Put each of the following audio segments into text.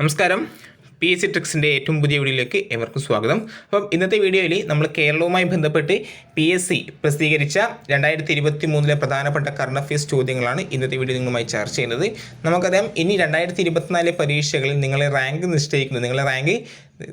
നമസ്കാരം. P S C ട്രിക്സിന്റെ ഏറ്റവും പുതിയ വീഡിയോയിലേക്ക് എവർക്കും സ്വാഗതം. അപ്പം ഇന്നത്തെ വീഡിയോയിൽ നമ്മൾ കേരളവുമായി ബന്ധപ്പെട്ട് പി എസ് സി പ്രസിദ്ധീകരിച്ച രണ്ടായിരത്തി ഇരുപത്തി മൂന്നിലെ പ്രധാനപ്പെട്ട കറണ്ട് അഫയേഴ്സ് ചോദ്യങ്ങളാണ് ഇന്നത്തെ വീഡിയോ നിങ്ങളുമായി ചർച്ച ചെയ്യുന്നത്. നമുക്കറിയാം ഇനി രണ്ടായിരത്തി ഇരുപത്തിനാലിലെ പരീക്ഷകളിൽ നിങ്ങളെ റാങ്ക് നിശ്ചയിക്കുന്നത് നിങ്ങളെ റാങ്ക്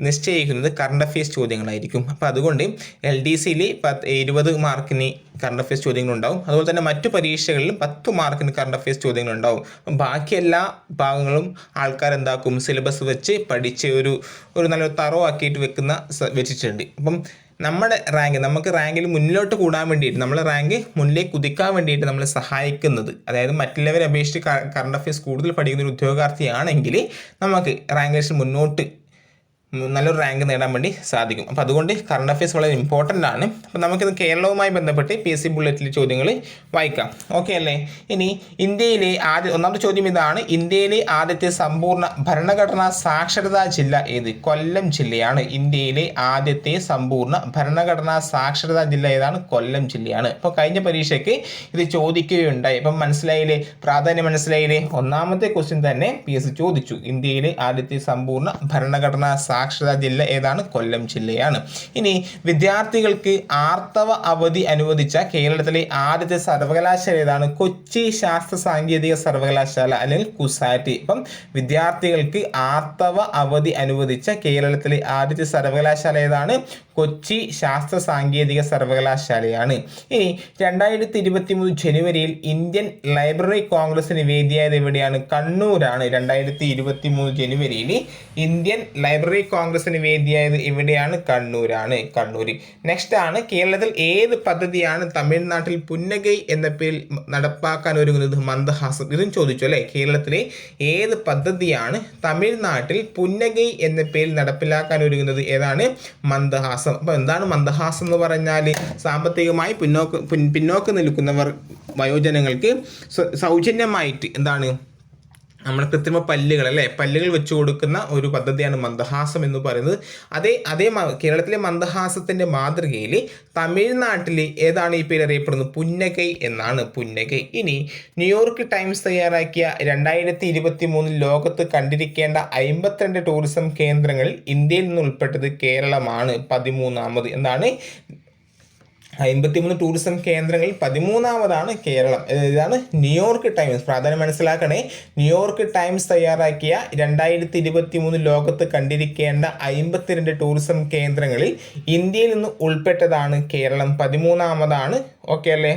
നിശ്ചയിക്കുന്നത് കറണ്ട് അഫയേഴ്സ് ചോദ്യങ്ങളായിരിക്കും. അപ്പോൾ അതുകൊണ്ട് എൽ ഡി സിയിൽ പത്ത് ഇരുപത് മാർക്കിന് കറണ്ട് അഫയേഴ്സ് ചോദ്യങ്ങളുണ്ടാവും. അതുപോലെ തന്നെ മറ്റു പരീക്ഷകളിലും പത്ത് മാർക്കിന് കറണ്ട് അഫയേഴ്സ് ചോദ്യങ്ങളുണ്ടാവും. ബാക്കി എല്ലാ ഭാഗങ്ങളും ആൾക്കാർ എന്താക്കും? സിലബസ് വെച്ച് പഠിച്ച് ഒരു ഒരു നല്ല തറോ ആക്കിയിട്ട് വെക്കുന്ന വെച്ചിട്ടുണ്ട്. അപ്പം നമ്മുടെ റാങ്ക് നമുക്ക് റാങ്കിൽ മുന്നിലോട്ട് കൂടാൻ വേണ്ടിയിട്ട് നമ്മളെ റാങ്ക് മുന്നിലേക്ക് കുതിക്കാൻ വേണ്ടിയിട്ട് നമ്മളെ സഹായിക്കുന്നത് അതായത് മറ്റുള്ളവരെ അപേക്ഷിച്ച് കറണ്ട് അഫയേഴ്സ് കൂടുതൽ പഠിക്കുന്ന ഒരു ഉദ്യോഗാർത്ഥിയാണെങ്കിൽ നമുക്ക് റാങ്ക് ലിസ്റ്റിൽ മുന്നോട്ട് നല്ലൊരു റാങ്ക് നേടാൻ വേണ്ടി സാധിക്കും. അപ്പോൾ അതുകൊണ്ട് കറണ്ട് അഫയേഴ്സ് വളരെ ഇമ്പോർട്ടന്റ് ആണ്. അപ്പോൾ നമുക്കിത് കേരളവുമായി ബന്ധപ്പെട്ട് പി എസ് സി ബുള്ളറ്റിലെ ചോദ്യങ്ങൾ വായിക്കാം. ഓക്കെ അല്ലേ? ഇനി ഇന്ത്യയിലെ ആദ്യ ഒന്നാമത്തെ ചോദ്യം ഇതാണ്. ഇന്ത്യയിലെ ആദ്യത്തെ സമ്പൂർണ ഭരണഘടനാ സാക്ഷരതാ ജില്ല ഏത്? കൊല്ലം ജില്ലയാണ്. ഇന്ത്യയിലെ ആദ്യത്തെ സമ്പൂർണ ഭരണഘടനാ സാക്ഷരതാ ജില്ല ഏതാണ്? കൊല്ലം ജില്ലയാണ്. അപ്പോൾ കഴിഞ്ഞ പരീക്ഷയ്ക്ക് ഇത് ചോദിക്കുകയുണ്ടായി. അപ്പം മനസ്സിലായില്ലേ? പ്രാധാന്യം മനസ്സിലായില്ലേ? ഒന്നാമത്തെ ക്വസ്റ്റ്യൻ തന്നെ പി എസ് സി ചോദിച്ചു. ഇന്ത്യയിലെ ആദ്യത്തെ സമ്പൂർണ ഭരണഘടനാ സാക്ഷരതാ ജില്ല ഏതാണ്? കൊല്ലം ജില്ലയാണ്. ഇനി വിദ്യാർത്ഥികൾക്ക് ആർത്തവ അവധി അനുവദിച്ച കേരളത്തിലെ ആദ്യത്തെ സർവകലാശാല ഏതാണ്? കൊച്ചി ശാസ്ത്ര സാങ്കേതിക സർവകലാശാല അല്ലെങ്കിൽ കുസാറ്റി. ഇപ്പം വിദ്യാർത്ഥികൾക്ക് ആർത്തവ അവധി അനുവദിച്ച കേരളത്തിലെ ആദ്യത്തെ സർവകലാശാല ഏതാണ്? കൊച്ചി ശാസ്ത്ര സാങ്കേതിക സർവകലാശാലയാണ്. ഇനി രണ്ടായിരത്തി ഇരുപത്തി മൂന്ന് ജനുവരിയിൽ ഇന്ത്യൻ ലൈബ്രറി കോൺഗ്രസിന് വേദിയായത് എവിടെയാണ്? കണ്ണൂരാണ്. രണ്ടായിരത്തി ഇരുപത്തി മൂന്ന് ജനുവരിയിൽ ഇന്ത്യൻ ലൈബ്രറി കോൺഗ്രസിന് വേദിയായത് എവിടെയാണ്? കണ്ണൂരാണ്. കണ്ണൂർ നെക്സ്റ്റ് ആണ് കേരളത്തിൽ ഏത് പദ്ധതിയാണ് തമിഴ്നാട്ടിൽ പുന്നഗൈ എന്ന പേരിൽ നടപ്പാക്കാൻ ഒരുങ്ങുന്നത്? മന്ദഹാസം. ഇതും ചോദിച്ചു അല്ലേ? കേരളത്തിലെ ഏത് പദ്ധതിയാണ് തമിഴ്നാട്ടിൽ പുന്നഗൈ എന്ന പേരിൽ നടപ്പിലാക്കാൻ ഒരുങ്ങുന്നത്? ഏതാണ്? മന്ദഹാസം. അപ്പോൾ എന്താണ് മന്ദഹാസം എന്ന് പറഞ്ഞാൽ സാമ്പത്തികമായി പിന്നോക്ക പിന്നോക്കം നിൽക്കുന്നവർ വയോജനങ്ങൾക്ക് സൗജന്യമായിട്ട് എന്താണ് നമ്മുടെ കൃത്രിമ പല്ലുകൾ അല്ലേ? പല്ലുകൾ വെച്ചു കൊടുക്കുന്ന ഒരു പദ്ധതിയാണ് മന്ദഹാസം എന്ന് പറയുന്നത്. അതേ അതേ കേരളത്തിലെ മന്ദഹാസത്തിന്റെ മാതൃകയിൽ തമിഴ്നാട്ടിൽ ഏതാണ് ഈ പേര് അറിയപ്പെടുന്നത്? പുന്നകൈ എന്നാണ് പുന്നകൈ. ഇനി ന്യൂയോർക്ക് ടൈംസ് തയ്യാറാക്കിയ രണ്ടായിരത്തി ഇരുപത്തി മൂന്നിൽ ലോകത്ത് കണ്ടിരിക്കേണ്ട അമ്പത്തിരണ്ട് ടൂറിസം കേന്ദ്രങ്ങളിൽ ഇന്ത്യയിൽ നിന്ന് ഉൾപ്പെട്ടത് കേരളമാണ് പതിമൂന്നാമത്. എന്താണ്? അമ്പത്തിമൂന്ന് ടൂറിസം കേന്ദ്രങ്ങളിൽ പതിമൂന്നാമതാണ് കേരളം. ഇതാണ് ന്യൂയോർക്ക് ടൈംസ് പ്രാധാന്യം മനസ്സിലാക്കണേ. ന്യൂയോർക്ക് ടൈംസ് തയ്യാറാക്കിയ രണ്ടായിരത്തി ഇരുപത്തി മൂന്ന് ലോകത്ത് കണ്ടിരിക്കേണ്ട അമ്പത്തിരണ്ട് ടൂറിസം കേന്ദ്രങ്ങളിൽ ഇന്ത്യയിൽ നിന്ന് ഉൾപ്പെട്ടതാണ് കേരളം. പതിമൂന്നാമതാണ് ഓക്കെ അല്ലേ?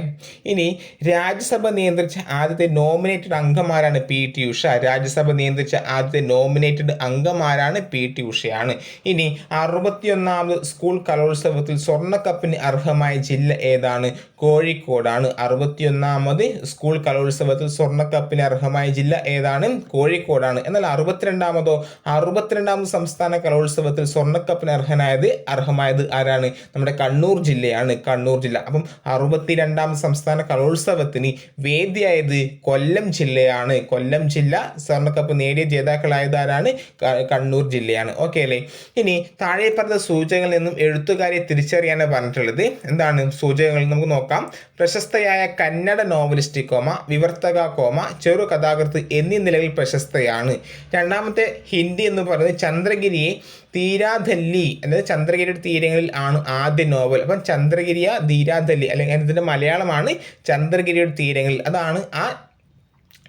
ഇനി രാജ്യസഭ നിയന്ത്രിച്ച ആദ്യത്തെ നോമിനേറ്റഡ് അംഗമാരാണ് പി. ടി. ഉഷ. രാജ്യസഭ നിയന്ത്രിച്ച ആദ്യത്തെ നോമിനേറ്റഡ് അംഗമാരാണ് പി. ടി. ഉഷയാണ്. ഇനി അറുപത്തിയൊന്നാമത് സ്കൂൾ കലോത്സവത്തിൽ സ്വർണക്കപ്പിന് അർഹമായ ജില്ല ഏതാണ്? കോഴിക്കോടാണ്. അറുപത്തിയൊന്നാമത് സ്കൂൾ കലോത്സവത്തിൽ സ്വർണക്കപ്പിന് അർഹമായ ജില്ല ഏതാണ്? കോഴിക്കോടാണ്. എന്നാൽ അറുപത്തിരണ്ടാമതോ അറുപത്തിരണ്ടാമത് സംസ്ഥാന കലോത്സവത്തിൽ സ്വർണക്കപ്പിന് അർഹനായത് അർഹമായത് ആരാണ്? നമ്മുടെ കണ്ണൂർ ജില്ലയാണ്. കണ്ണൂർ ജില്ല. അപ്പം അറുപത്തിരണ്ടാം സംസ്ഥാന കലോത്സവത്തിന് വേദിയായത് കൊല്ലം ജില്ലയാണ്. കൊല്ലം ജില്ല സ്വർണക്കപ്പ് നേടിയ ജേതാക്കളായത് ആരാണ്? കണ്ണൂർ ജില്ലയാണ്. ഓക്കെ അല്ലേ? ഇനി താഴെ പറഞ്ഞ സൂചകങ്ങളിൽ നിന്നും എഴുത്തുകാരെ തിരിച്ചറിയാനാണ് പറഞ്ഞിട്ടുള്ളത്. എന്താണ് സൂചകങ്ങൾ? നമുക്ക് നോക്കാം. പ്രശസ്തയായ കന്നഡ നോവലിസ്റ്റ് കോമ വിവർത്തക കോമ ചെറു കഥാകൃത്ത് എന്നീ നിലയിൽ പ്രശസ്തയാണ്. രണ്ടാമത്തെ ഹിന്ദി എന്ന് പറയുന്നത് ചന്ദ്രഗിരിയെ തീരാധല്ലി അതായത് ചന്ദ്രഗിരിയുടെ തീരങ്ങളിൽ ആണ് ആദ്യ നോവൽ. അപ്പം ചന്ദ്രഗിരിയ ധീരാധല്ലി അല്ലെങ്കിൽ അതിന്റെ മലയാളമാണ് ചന്ദ്രഗിരിയുടെ തീരങ്ങളിൽ. അതാണ് ആ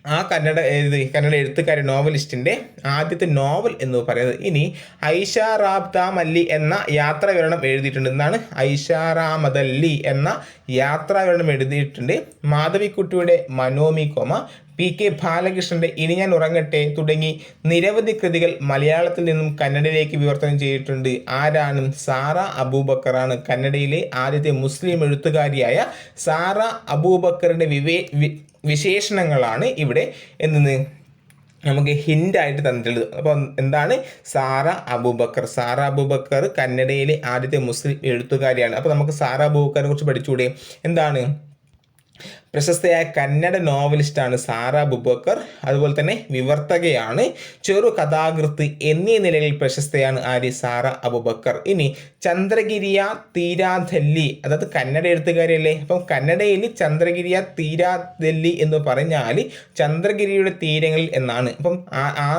ആ കന്നഡ ഇത് കന്നഡ എഴുത്തുകാരി നോവലിസ്റ്റിന്റെ ആദ്യത്തെ നോവൽ എന്ന് പറയുന്നത്. ഇനി ഐഷ റാബ്ദ മല്ലി എന്ന യാത്രാവിവരണം എഴുതിയിട്ടുണ്ട്. എന്നാണ് ഐഷ റാമദല്ലി എന്ന യാത്രാവിവരണം എഴുതിയിട്ടുണ്ട്. മാധവിക്കുട്ടിയുടെ മനോമി കോമ. പി കെ ബാലകൃഷ്ണന്റെ ഇനി ഞാൻ ഉറങ്ങട്ടെ തുടങ്ങി നിരവധി കൃതികൾ മലയാളത്തിൽ നിന്നും കന്നഡയിലേക്ക് വിവർത്തനം ചെയ്തിട്ടുണ്ട്. ആരാണ് സാറ അബൂബക്കറാണ് കന്നഡയിലെ ആദ്യത്തെ മുസ്ലിം എഴുത്തുകാരിയായ സാറ അബൂബക്കറിന്റെ വിവേ വിശേഷണങ്ങളാണ് ഇവിടെ എന്തെന്ന് നമുക്ക് ഹിന്റായിട്ട് തന്നിട്ടുള്ളത്. അപ്പോൾ എന്താണ്? സാറ അബൂബക്കർ. സാറ അബൂബക്കർ കന്നഡയിലെ ആദ്യത്തെ മുസ്ലിം എഴുത്തുകാരിയാണ്. അപ്പോൾ നമുക്ക് സാറ അബൂബക്കറിനെ കുറിച്ച് പഠിച്ചുകൂടെ എന്താണ്? പ്രശസ്തയായ കന്നഡ നോവലിസ്റ്റാണ് സാറ ബുബക്കർ അതുപോലെ തന്നെ വിവർത്തകയാണ് ചെറു കഥാകൃത്ത് എന്നീ നിലയിൽ പ്രശസ്തയാണ് ആര് സാറ അബുബക്കർ. ഇനി ചന്ദ്രഗിരിയ തീരാദല്ലി അതായത് കന്നഡ എഴുത്തുകാരിയല്ലേ? അപ്പം കന്നഡയിൽ ചന്ദ്രഗിരിയ തീരാദല്ലി എന്ന് പറഞ്ഞാൽ ചന്ദ്രഗിരിയുടെ തീരങ്ങളിൽ എന്നാണ്. അപ്പം ആ ആ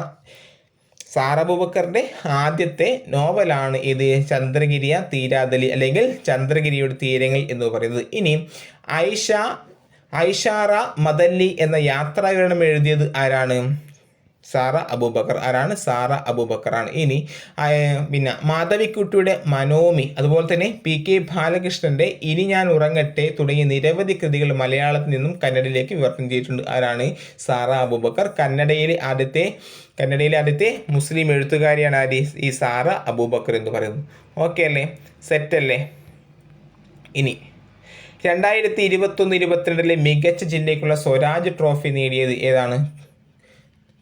സാറബുബക്കറിന്റെ ആദ്യത്തെ നോവലാണ് ഇത് ചന്ദ്രഗിരിയ തീരാതലി അല്ലെങ്കിൽ ചന്ദ്രഗിരിയുടെ തീരങ്ങൾ എന്ന് പറയുന്നത്. ഇനി ഐഷ ഐഷാറ മദല്ലി എന്ന യാത്രാവിവരണം എഴുതിയത് ആരാണ്? സാറ അബൂബക്കർ. ആരാണ്? സാറ അബൂബക്കറാണ്. ഇനി പിന്നെ മാധവിക്കുട്ടിയുടെ മനോമി അതുപോലെ തന്നെ പി കെ ബാലകൃഷ്ണന്റെ ഇനി ഞാൻ ഉറങ്ങട്ടെ തുടങ്ങിയ നിരവധി കൃതികൾ മലയാളത്തിൽ നിന്നും കന്നഡയിലേക്ക് വിവർത്തനം ചെയ്തിട്ടുണ്ട്. ആരാണ്? സാറ അബൂബക്കർ. കന്നഡയിലെ ആദ്യത്തെ കന്നഡയിലെ ആദ്യത്തെ മുസ്ലിം എഴുത്തുകാരിയാണ് ആര്? ഈ സാറ അബൂബക്കർ എന്ന് പറയുന്നത് ഓക്കെ അല്ലേ? സെറ്റല്ലേ? ഇനി രണ്ടായിരത്തി ഇരുപത്തൊന്ന് ഇരുപത്തിരണ്ടിലെ മികച്ച ജില്ലയ്ക്കുള്ള സ്വരാജ് ട്രോഫി നേടിയത് ഏതാണ്?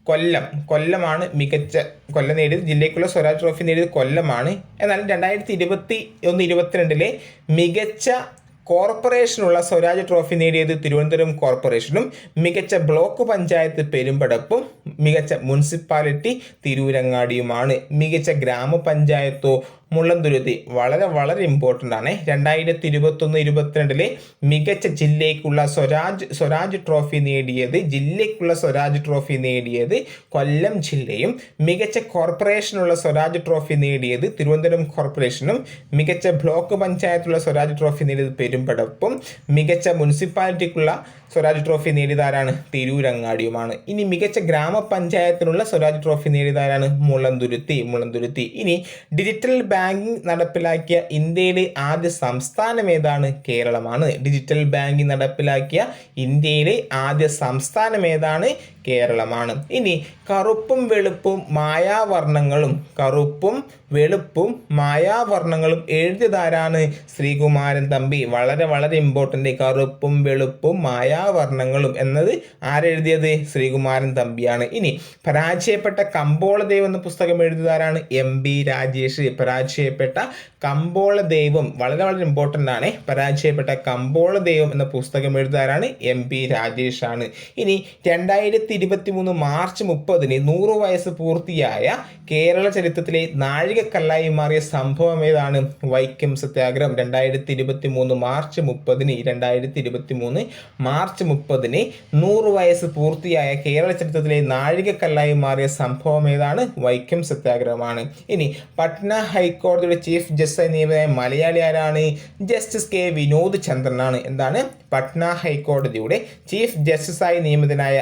കൊല്ലം. കൊല്ലമാണ് മികച്ച കൊല്ലം നേടിയത്. ജില്ലയ്ക്കുള്ള സ്വരാജ് ട്രോഫി നേടിയത് കൊല്ലമാണ്. എന്നാൽ രണ്ടായിരത്തി ഇരുപത്തി ഒന്ന് ഇരുപത്തിരണ്ടിലെ മികച്ച കോർപ്പറേഷനുള്ള സ്വരാജ് ട്രോഫി നേടിയത് തിരുവനന്തപുരം കോർപ്പറേഷനും മികച്ച ബ്ലോക്ക് പഞ്ചായത്ത് പെരുമ്പടപ്പും മികച്ച മുനിസിപ്പാലിറ്റി തിരൂരങ്ങാടിയുമാണ്. മികച്ച ഗ്രാമപഞ്ചായത്തോ മുള്ളന്തുരുത്തി വളരെ വളരെ ഇമ്പോർട്ടന്റ് ആണ്. രണ്ടായിരത്തി ഇരുപത്തൊന്ന് ഇരുപത്തിരണ്ടിലെ മികച്ച ജില്ലയ്ക്കുള്ള സ്വരാജ് സ്വരാജ് ട്രോഫി നേടിയത് ജില്ലയ്ക്കുള്ള സ്വരാജ് ട്രോഫി നേടിയത് കൊല്ലം ജില്ലയും മികച്ച കോർപ്പറേഷനുള്ള സ്വരാജ് ട്രോഫി നേടിയത് തിരുവനന്തപുരം കോർപ്പറേഷനും മികച്ച ബ്ലോക്ക് പഞ്ചായത്തുള്ള സ്വരാജ് ട്രോഫി നേടിയത് പെരുമ്പടപ്പും മികച്ച മുനിസിപ്പാലിറ്റിക്കുള്ള സ്വരാജ് ട്രോഫി നേടിയതാരാണ്? തിരൂരങ്ങാടിയുമാണ്. ഇനി മികച്ച ഗ്രാമപഞ്ചായത്തിനുള്ള സ്വരാജ് ട്രോഫി നേടിയതാരാണ്? മുളന്തുരുത്തി മുളന്തുരുത്തി ഇനി ഡിജിറ്റൽ ബാങ്കിംഗ് നടപ്പിലാക്കിയ ഇന്ത്യയിലെ ആദ്യ സംസ്ഥാനം ഏതാണ്? കേരളമാണ്. ഡിജിറ്റൽ ബാങ്കിംഗ് നടപ്പിലാക്കിയ ഇന്ത്യയിലെ ആദ്യ സംസ്ഥാനം ഏതാണ്? കേരളമാണ്. ഇനി കറുപ്പും വെളുപ്പും മായാവർണങ്ങളും കറുപ്പും വെളുപ്പും മായാവർണങ്ങളും എഴുതിയതാരാണ് ശ്രീകുമാരൻ തമ്പി? വളരെ വളരെ ഇമ്പോർട്ടന്റ് കറുപ്പും വെളുപ്പും മായാവർണങ്ങളും എന്നത് ആരെഴുതിയത്? ശ്രീകുമാരൻ തമ്പിയാണ്. ഇനി പരാജയപ്പെട്ട കമ്പോള ദൈവം എന്ന പുസ്തകം എഴുതിയതാരാണ്? M B Rajesh. പരാജയപ്പെട്ട കമ്പോളദൈവം വളരെ വളരെ ഇമ്പോർട്ടന്റ് ആണ്. പരാജയപ്പെട്ട കമ്പോളദൈവം എന്ന പുസ്തകം എഴുതാരാണ് എം പി രാജേഷാണ്. ഇനി രണ്ടായിരത്തി ഇരുപത്തി മൂന്ന് മാർച്ച് മുപ്പതിന് നൂറ് വയസ്സ് പൂർത്തിയായ കേരള ചരിത്രത്തിലെ നാഴികക്കല്ലായി മാറിയ സംഭവം ഏതാണ്? വൈക്കം സത്യാഗ്രഹം രണ്ടായിരത്തി ഇരുപത്തി മൂന്ന് മാർച്ച് മുപ്പതിന് രണ്ടായിരത്തി ഇരുപത്തി മൂന്ന് മാർച്ച് മുപ്പതിന് നൂറ് വയസ്സ് പൂർത്തിയായ കേരള ചരിത്രത്തിലെ നാഴികക്കല്ലായി മാറിയ സംഭവം ഏതാണ്? വൈക്കം സത്യാഗ്രഹമാണ്. ഇനി പട്ന ഹൈക്കോടതിയുടെ ചീഫ് ജസ്റ്റിസ് നിയമിതനായ മലയാളി ആരാണ്? ജസ്റ്റിസ് കെ വിനോദ് ചന്ദ്രനാണ്. എന്താണ്? പട്ന ഹൈക്കോടതിയുടെ ചീഫ് ജസ്റ്റിസായി നിയമിതനായ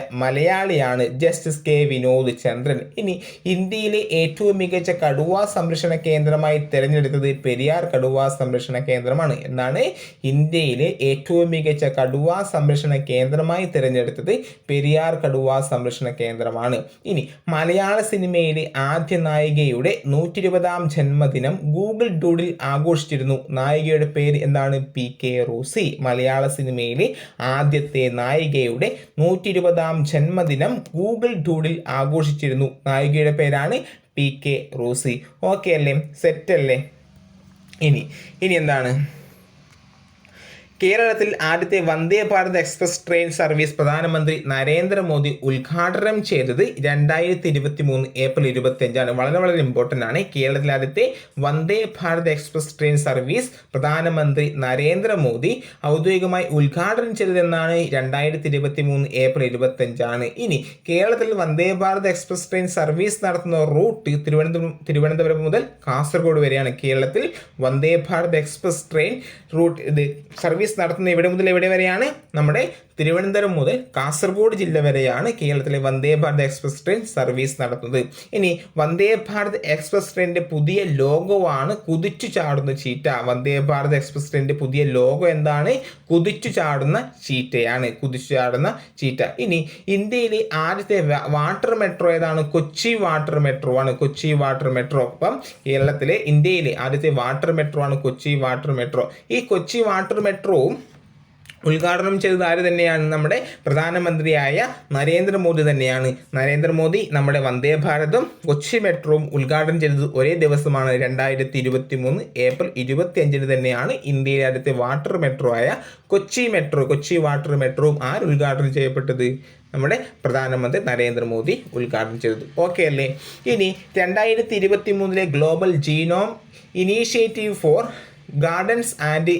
മലയാളിയാണ് ജസ്റ്റിസ് കെ വിനോദ് ചന്ദ്രൻ. ഇനി ഇന്ത്യയിലെ ഏറ്റവും മികച്ച കടുവ സംരക്ഷണ കേന്ദ്രമായി തിരഞ്ഞെടുത്തത് പെരിയാർ കടുവ സംരക്ഷണ കേന്ദ്രമാണ്. എന്നാണ് ഇന്ത്യയിലെ ഏറ്റവും മികച്ച കടുവ സംരക്ഷണ കേന്ദ്രമായി തിരഞ്ഞെടുത്തത് പെരിയാർ കടുവ സംരക്ഷണ കേന്ദ്രമാണ്. ഇനി മലയാള സിനിമയിലെ ആദ്യ നായികയുടെ നൂറ്റി ഇരുപതാം ജന്മദിനം ഗൂഗിൾ ഡൂഡിൽ ആഘോഷിച്ചിരുന്നു. നായികയുടെ പേര് എന്താണ്? P K Rosy. മലയാള സിനിമയിലെ ആദ്യത്തെ നായികയുടെ നൂറ്റി ഇരുപതാം ജന്മദിനം ഗൂഗിൾ ഡൂഡിൽ ആഘോഷിച്ചിരുന്നു. നായികയുടെ പേരാണ് പി കെ റോസി ഓക്കെ അല്ലേ? സെറ്റ് അല്ലേ? ഇനി ഇനി എന്താണ്? കേരളത്തിൽ ആദ്യത്തെ Vande Bharat express train service പ്രധാനമന്ത്രി നരേന്ദ്രമോദി ഉദ്ഘാടനം ചെയ്തത് രണ്ടായിരത്തി ഇരുപത്തി മൂന്ന് ഏപ്രിൽ ഇരുപത്തി അഞ്ചാണ് വളരെ വളരെ ഇമ്പോർട്ടന്റ് ആണ്. കേരളത്തിൽ ആദ്യത്തെ Vande Bharat express train service പ്രധാനമന്ത്രി നരേന്ദ്രമോദി ഔദ്യോഗികമായി ഉദ്ഘാടനം ചെയ്തതെന്നാണ് രണ്ടായിരത്തി ഇരുപത്തി മൂന്ന് ഏപ്രിൽ ഇരുപത്തി അഞ്ചാണ് ഇനി കേരളത്തിൽ Vande Bharat express train service നടത്തുന്ന റൂട്ട് തിരുവനന്തപുരം തിരുവനന്തപുരം മുതൽ കാസർഗോഡ് വരെയാണ് കേരളത്തിൽ Vande Bharat express train route ഇത് സർവീസ് നടത്തുന്ന എവിടെ മുതൽ എവിടെ വരെയാണ്? നമ്മുടെ തിരുവനന്തപുരം മുതൽ കാസർഗോഡ് ജില്ല വരെയാണ് കേരളത്തിലെ Vande Bharat express train service നടത്തുന്നത്. ഇനി വന്ദേ ഭാരത് എക്സ്പ്രസ് ട്രെയിനിന്റെ പുതിയ ലോഗോ ആണ് കുതിച്ചു ചാടുന്ന ചീറ്റ. വന്ദേ ഭാരത് എക്സ്പ്രസ് ട്രെയിനിന്റെ പുതിയ ലോഗോ എന്താണ്? കുതിച്ചു ചാടുന്ന ചീറ്റയാണ്. കുതിച്ചു ചാടുന്ന ചീറ്റ. ഇനി ഇന്ത്യയിലെ ആദ്യത്തെ വാട്ടർ മെട്രോ ഏതാണ്? കൊച്ചി വാട്ടർ മെട്രോ ആണ്. Kochi water metro. അപ്പം കേരളത്തിലെ ഇന്ത്യയിലെ ആദ്യത്തെ വാട്ടർ മെട്രോ ആണ് കൊച്ചി വാട്ടർ മെട്രോ. ഈ കൊച്ചി വാട്ടർ മെട്രോവും ഉദ്ഘാടനം ചെയ്തത് ആര് തന്നെയാണ്? നമ്മുടെ പ്രധാനമന്ത്രിയായ നരേന്ദ്രമോദി തന്നെയാണ്. നരേന്ദ്രമോദി നമ്മുടെ വന്ദേ ഭാരതും കൊച്ചി മെട്രോവും ഉദ്ഘാടനം ചെയ്തത് ഒരേ ദിവസമാണ് രണ്ടായിരത്തി ഇരുപത്തി മൂന്ന് ഏപ്രിൽ ഇരുപത്തി അഞ്ചിന് തന്നെയാണ് ഇന്ത്യയിലെ ആദ്യത്തെ വാട്ടർ മെട്രോ ആയ കൊച്ചി മെട്രോ കൊച്ചി വാട്ടർ മെട്രോവും ആര് ഉദ്ഘാടനം ചെയ്യപ്പെട്ടത്? നമ്മുടെ പ്രധാനമന്ത്രി നരേന്ദ്രമോദി ഉദ്ഘാടനം ചെയ്തത്. ഓക്കെ അല്ലേ? ഇനി രണ്ടായിരത്തി ഇരുപത്തി മൂന്നിലെ global genome initiative for gardens and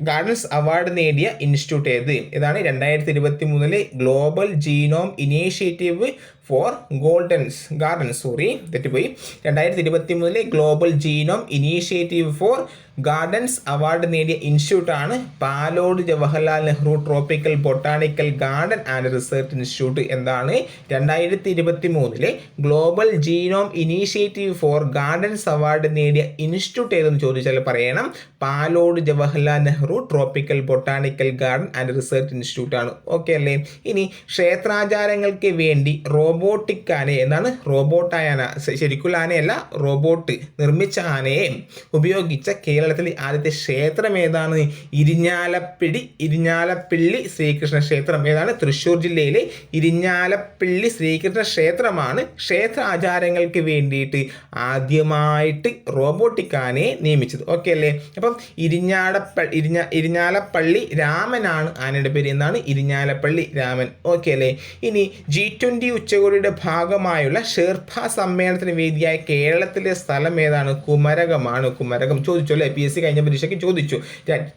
gardens award നേടിയ ഇൻസ്റ്റിറ്റ്യൂട്ട് ഏത്? ഇതാണ് രണ്ടായിരത്തി ഇരുപത്തി മൂന്നിലെ global genome initiative for goldens garden sorry തെറ്റിപ്പോയി. രണ്ടായിരത്തി ഇരുപത്തി മൂന്നിലെ global genome initiative for gardens award നേടിയ ഇൻസ്റ്റിറ്റ്യൂട്ടാണ് Palode Jawaharlal Nehru tropical botanical garden and research institute എന്താണ് രണ്ടായിരത്തി ഇരുപത്തി മൂന്നിലെ global genome initiative for gardens award നേടിയ ഇൻസ്റ്റിറ്റ്യൂട്ട് ഏതെന്ന് ചോദിച്ചാൽ പറയണം. Palode Jawaharlal Nehru tropical botanical garden and research ഇൻസ്റ്റിറ്റ്യൂട്ടാണ് okay അല്ലേ? ഇനി ക്ഷേത്രാചാരങ്ങൾക്ക് വേണ്ടി റോബോട്ടിക് ആന എന്താണ് റോബോട്ടായ ആന. ശരിക്കുള്ള ആനയല്ല റോബോട്ട് നിർമ്മിച്ച ആനയെ ഉപയോഗിച്ച കേരളത്തിലെ ആദ്യത്തെ ക്ഷേത്രം ഏതാണ്? ഇരിഞ്ഞാലപ്പിടി ഇരിഞ്ഞാലപ്പിള്ളി ശ്രീകൃഷ്ണ ക്ഷേത്രം. ഏതാണ്? തൃശ്ശൂർ ജില്ലയിലെ ഇരിഞ്ഞാലപ്പിള്ളി ശ്രീകൃഷ്ണ ക്ഷേത്രമാണ്. ക്ഷേത്ര ആചാരങ്ങൾക്ക് വേണ്ടിയിട്ട് ആദ്യമായിട്ട് റോബോട്ടിക് ആനയെ നിയമിച്ചത്. ഓക്കെ അല്ലേ? അപ്പം ഇരിഞ്ഞാടപ്പ ഇരിഞ്ഞ ഇരിഞ്ഞാലപ്പള്ളി രാമനാണ് ആനയുടെ പേര്. എന്നാണ് ഇരിഞ്ഞാലപ്പള്ളി രാമൻ. ഓക്കെ അല്ലേ? ഇനി ജി ട്വന്റി ഉച്ചകോടിയുടെ ഭാഗമായുള്ള ഷെർഫ സമ്മേളനത്തിന് വേദിയായ കേരളത്തിലെ സ്ഥലം ഏതാണ്? കുമരകമാണ്. കുമരകം ചോദിച്ചു അല്ലേ? പി എസ് സി കഴിഞ്ഞ പരീക്ഷയ്ക്ക് ചോദിച്ചു.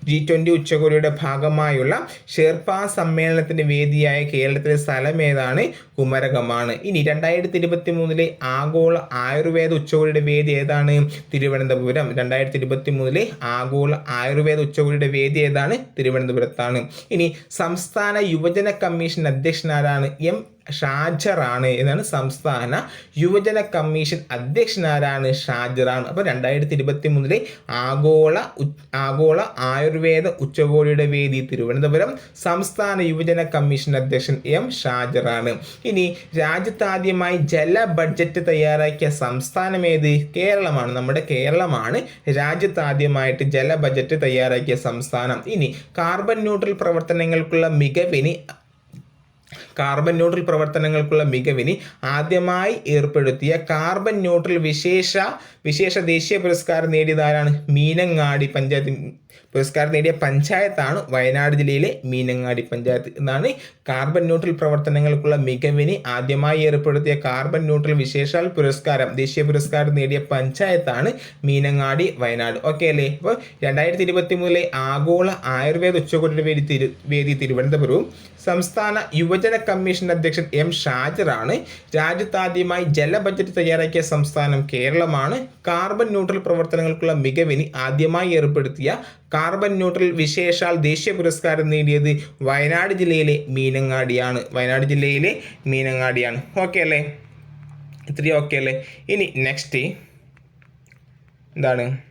ജി ട്വന്റി ഉച്ചകോടിയുടെ ഭാഗമായുള്ള ഷെർഫ സമ്മേളനത്തിന് വേദിയായ കേരളത്തിലെ സ്ഥലം ഏതാണ്? കുമരകമാണ്. ഇനി രണ്ടായിരത്തി ഇരുപത്തി മൂന്നിലെ ആഗോള ആയുർവേദ ഉച്ചകോടിയുടെ വേദി ഏതാണ്? തിരുവനന്തപുരം. രണ്ടായിരത്തി ഇരുപത്തി മൂന്നിലെ ആഗോള ആയുർവേദ ഉച്ചകോടിയുടെ വേദി ഏതാണ്? തിരുവനന്തപുരത്താണ്. ഇനി സംസ്ഥാന യുവജന കമ്മീഷൻ അധ്യക്ഷനാരാണ് എം ഷാജറാണ് എന്നാണ് സംസ്ഥാന യുവജന കമ്മീഷൻ അധ്യക്ഷനാരാണ് ഷാജറാണ്. അപ്പോൾ രണ്ടായിരത്തി ഇരുപത്തി മൂന്നിലെ ആഗോള ആഗോള ആയുർവേദ ഉച്ചകോടിയുടെ വേദി തിരുവനന്തപുരം സംസ്ഥാന യുവജന കമ്മീഷൻ അധ്യക്ഷൻ എം ഷാജറാണ്. ഇനി രാജ്യത്താദ്യമായി ജല ബഡ്ജറ്റ് തയ്യാറാക്കിയ സംസ്ഥാനം ഏത്? കേരളമാണ്. നമ്മുടെ കേരളമാണ് രാജ്യത്താദ്യമായിട്ട് ജല ബഡ്ജറ്റ് തയ്യാറാക്കിയ സംസ്ഥാനം. ഇനി കാർബൺ ന്യൂട്രൽ പ്രവർത്തനങ്ങൾക്കുള്ള മികവിന് കാർബൺ ന്യൂട്രൽ പ്രവർത്തനങ്ങൾക്കുള്ള മികവിന് ആദ്യമായി ഏർപ്പെടുത്തിയ കാർബൺ ന്യൂട്രൽ വിശേഷ വിശേഷ ദേശീയ പുരസ്കാരം നേടിയതാരാണ് മീനങ്ങാടി പഞ്ചായത്ത് പുരസ്കാരം നേടിയ പഞ്ചായത്താണ് വയനാട് ജില്ലയിലെ മീനങ്ങാടി പഞ്ചായത്ത് എന്നാണ് കാർബൺ ന്യൂട്രൽ പ്രവർത്തനങ്ങൾക്കുള്ള മികവിന് ആദ്യമായി ഏർപ്പെടുത്തിയ കാർബൺ ന്യൂട്രൽ വിശേഷാൽ പുരസ്കാരം ദേശീയ പുരസ്കാരം നേടിയ പഞ്ചായത്താണ് മീനങ്ങാടി വയനാട്. ഓക്കെ അല്ലേ? അപ്പോൾ രണ്ടായിരത്തി ഇരുപത്തി മൂന്നിലെ ആഗോള ആയുർവേദ ഉച്ചകോടിയുടെ വേദി തിരു വേദി തിരുവനന്തപുരവും സംസ്ഥാന യുവജന കമ്മീഷൻ അധ്യക്ഷൻ എം ഷാജറാണ്. രാജ്യത്താദ്യമായി ജല ബജറ്റ് തയ്യാറാക്കിയ സംസ്ഥാനം കേരളമാണ്. കാർബൺ ന്യൂട്രൽ പ്രവർത്തനങ്ങൾക്കുള്ള മികവിന് ആദ്യമായി ഏർപ്പെടുത്തിയ കാർബൺ ന്യൂട്രൽ വിശേഷാൽ ദേശീയ പുരസ്കാരം നേടിയത് വയനാട് ജില്ലയിലെ മീനങ്ങാടിയാണ്. വയനാട് ജില്ലയിലെ മീനങ്ങാടിയാണ്. ഓക്കെ അല്ലേ? ഇത്രയും ഓക്കെ അല്ലേ? ഇനി നെക്സ്റ്റ് എന്താണ്?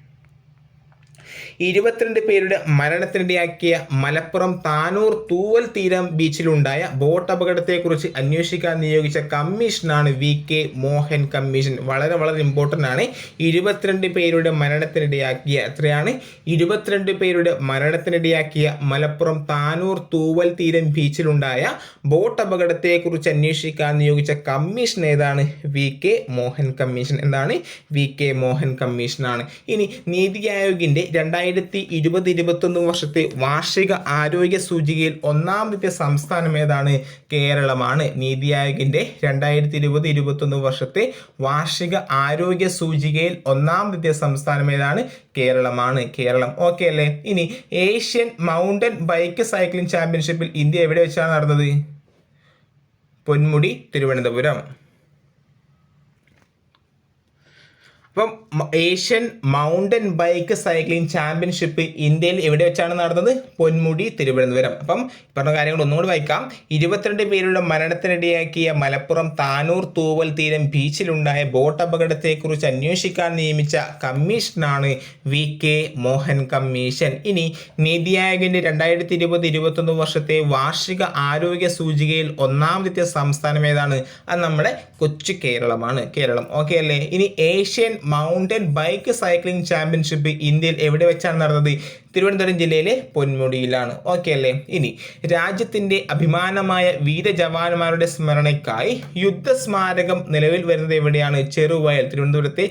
ഇരുപത്തിരണ്ട് പേരുടെ മരണത്തിനിടയാക്കിയ മലപ്പുറം താനൂർ തൂവൽ തീരം ബീച്ചിലുണ്ടായ ബോട്ട് അപകടത്തെക്കുറിച്ച് അന്വേഷിക്കാൻ നിയോഗിച്ച കമ്മീഷനാണ് വി കെ മോഹൻ കമ്മീഷൻ. വളരെ വളരെ ഇമ്പോർട്ടന്റ് ആണ്. ഇരുപത്തിരണ്ട് പേരുടെ മരണത്തിനിടയാക്കിയ എത്രയാണ്? ഇരുപത്തിരണ്ട് പേരുടെ മരണത്തിനിടയാക്കിയ മലപ്പുറം താനൂർ തൂവൽ തീരം ബീച്ചിലുണ്ടായ ബോട്ട് അപകടത്തെക്കുറിച്ച് അന്വേഷിക്കാൻ നിയോഗിച്ച കമ്മീഷൻ ഏതാണ്? V K Mohan commission. എന്താണ്? വി കെ മോഹൻ കമ്മീഷനാണ്. ഇനി നീതി ആയോഗിന്റെ രണ്ടായിരത്തി രണ്ടായിരത്തി ഇരുപത് ഇരുപത്തൊന്ന് വർഷത്തെ വാർഷിക ആരോഗ്യ സൂചികയിൽ ഒന്നാമത്തെ സംസ്ഥാനം ഏതാണ്? കേരളമാണ്. നീതി ആയോഗിന്റെ രണ്ടായിരത്തി ഇരുപത് ഇരുപത്തൊന്ന് വർഷത്തെ വാർഷിക ആരോഗ്യ സൂചികയിൽ ഒന്നാമത്തെ സംസ്ഥാനം ഏതാണ്? കേരളമാണ്. കേരളം. ഓക്കെ അല്ലേ? ഇനി ഏഷ്യൻ മൗണ്ടൻ ബൈക്ക് സൈക്ലിംഗ് ചാമ്പ്യൻഷിപ്പിൽ ഇന്ത്യ എവിടെ വെച്ചാണ് നടന്നത്? പൊന്മുടി തിരുവനന്തപുരം. അപ്പം Asian mountain bike cycling championship ഇന്ത്യയിൽ എവിടെ വെച്ചാണ് നടന്നത്? പൊന്മുടി തിരുവനന്തപുരം. അപ്പം പറഞ്ഞ കാര്യങ്ങൾ ഒന്നുകൂടി വായിക്കാം. ഇരുപത്തിരണ്ട് പേരുടെ മരണത്തിനിടയാക്കിയ മലപ്പുറം താനൂർ തൂവൽ തീരം ബീച്ചിലുണ്ടായ ബോട്ട് അപകടത്തെക്കുറിച്ച് അന്വേഷിക്കാൻ നിയമിച്ച കമ്മീഷനാണ് വി കെ മോഹൻ കമ്മീഷൻ. ഇനി നീതി ആയോഗിന്റെ രണ്ടായിരത്തി ഇരുപത് ഇരുപത്തൊന്ന് വർഷത്തെ വാർഷിക ആരോഗ്യ സൂചികയിൽ ഒന്നാമത്തെ സംസ്ഥാനം ഏതാണ്? അത് നമ്മുടെ കൊച്ചു കേരളമാണ്. കേരളം. ഓക്കെ അല്ലേ? ഇനി Asian mountain bike cycling championship ഇന്ത്യയിൽ എവിടെ വെച്ചാണ് നടന്നത്? തിരുവനന്തപുരം ജില്ലയിലെ പൊന്മുടിയിലാണ്. ഓക്കെ അല്ലേ? ഇനി രാജ്യത്തിന്റെ അഭിമാനമായ വീരജവാന്മാരുടെ സ്മരണയ്ക്കായി യുദ്ധസ്മാരകം നിലവിൽ വരുന്നത് എവിടെയാണ്? ചെറുവയൽ തിരുവനന്തപുരത്തെ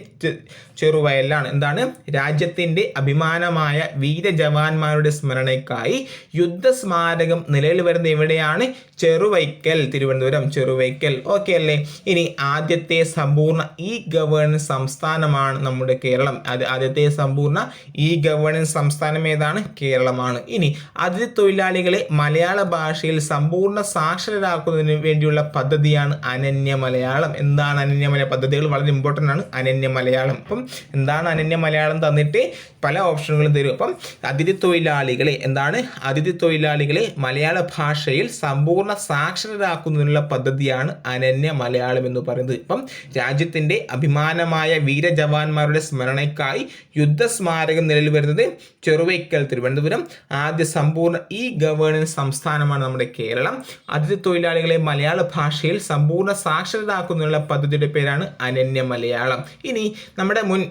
ചെറുവയലിലാണ്. എന്താണ്? രാജ്യത്തിന്റെ അഭിമാനമായ വീരജവാന്മാരുടെ സ്മരണയ്ക്കായി യുദ്ധസ്മാരകം നിലവിൽ വരുന്നത് എവിടെയാണ്? ചെറുവൈക്കൽ തിരുവനന്തപുരം ചെറുവൈക്കൽ. ഓക്കെ അല്ലേ? ഇനി ആദ്യത്തെ സമ്പൂർണ ഇ ഗവേണൻസ് സംസ്ഥാനമാണ് നമ്മുടെ കേരളം. അത് ആദ്യത്തെ സമ്പൂർണ ഇ ഗവേണൻസ് സംസ്ഥാനം ഏതാണ് കേരളമാണ്. ഇനി അതിഥി തൊഴിലാളികളെ മലയാള ഭാഷയിൽ സമ്പൂർണ സാക്ഷരരാക്കുന്നതിന് വേണ്ടിയുള്ള പദ്ധതിയാണ് അനന്യ മലയാളം. എന്താണ് അനന്യ മലയാള? പദ്ധതികൾ വളരെ ഇമ്പോർട്ടന്റ് ആണ്. അനന്യ മലയാളം. അപ്പം എന്താണ് അനന്യ മലയാളം തന്നിട്ട്? പല ഓപ്ഷനുകളും തരും. അപ്പം അതിഥി തൊഴിലാളികളെ എന്താണ്? അതിഥി തൊഴിലാളികളെ മലയാള ഭാഷയിൽ സമ്പൂർണ സാക്ഷരരാക്കുന്നതിനുള്ള പദ്ധതിയാണ് അനന്യ മലയാളം എന്ന് പറയുന്നത്. ഇപ്പം രാജ്യത്തിന്റെ അഭിമാനമായ വീരജവാന്മാരുടെ സ്മരണയ്ക്കായി യുദ്ധസ്മാരകം നിലവിൽ വരുന്നത് ചെറുവയ്ക്കൽ തിരുവനന്തപുരം. ആദ്യ സമ്പൂർണ ഇ ഗവേണൻസ് സംസ്ഥാനമാണ് നമ്മുടെ കേരളം. അതിഥി തൊഴിലാളികളെ മലയാള ഭാഷയിൽ സമ്പൂർണ സാക്ഷരരാക്കുന്നതിനുള്ള പദ്ധതിയുടെ പേരാണ് അനന്യ മലയാളം. ഇനി നമ്മുടെ മുൻ